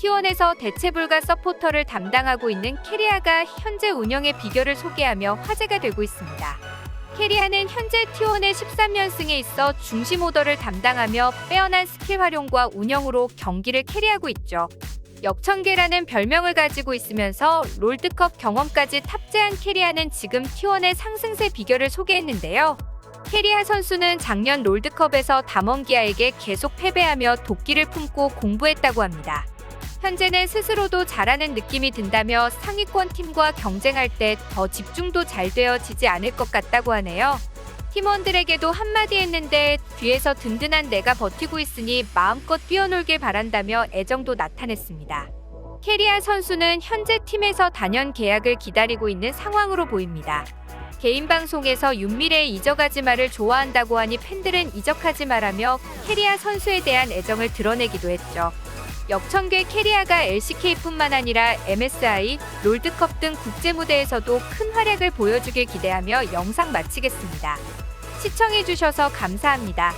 T1에서 대체 불가 서포터를 담당하고 있는 캐리아가 현재 운영의 비결을 소개하며 화제가 되고 있습니다. 캐리아는 현재 T1의 13연승에 있어 중심 오더를 담당하며 빼어난 스킬 활용과 운영으로 경기를 캐리하고 있죠. 역천계라는 별명을 가지고 있으면서 롤드컵 경험까지 탑재한 캐리아는 지금 T1의 상승세 비결을 소개했는데요. 캐리아 선수는 작년 롤드컵에서 담원기아에게 계속 패배하며 도끼를 품고 공부했다고 합니다. 현재는 스스로도 잘하는 느낌이 든다며 상위권 팀과 경쟁할 때 더 집중도 잘 되어지지 않을 것 같다고 하네요. 팀원들에게도 한마디 했는데 뒤에서 든든한 내가 버티고 있으니 마음껏 뛰어놀길 바란다며 애정도 나타냈습니다. 캐리아 선수는 현재 팀에서 단연 계약을 기다리고 있는 상황으로 보입니다. 개인 방송에서 윤미래의 이적하지 마를 좋아한다고 하니 팬들은 이적하지 마라며 캐리아 선수에 대한 애정을 드러내기도 했죠. 역청계 캐리아가 LCK뿐만 아니라 MSI, 롤드컵 등 국제 무대에서도 큰 활약을 보여주길 기대하며 영상 마치겠습니다. 시청해주셔서 감사합니다.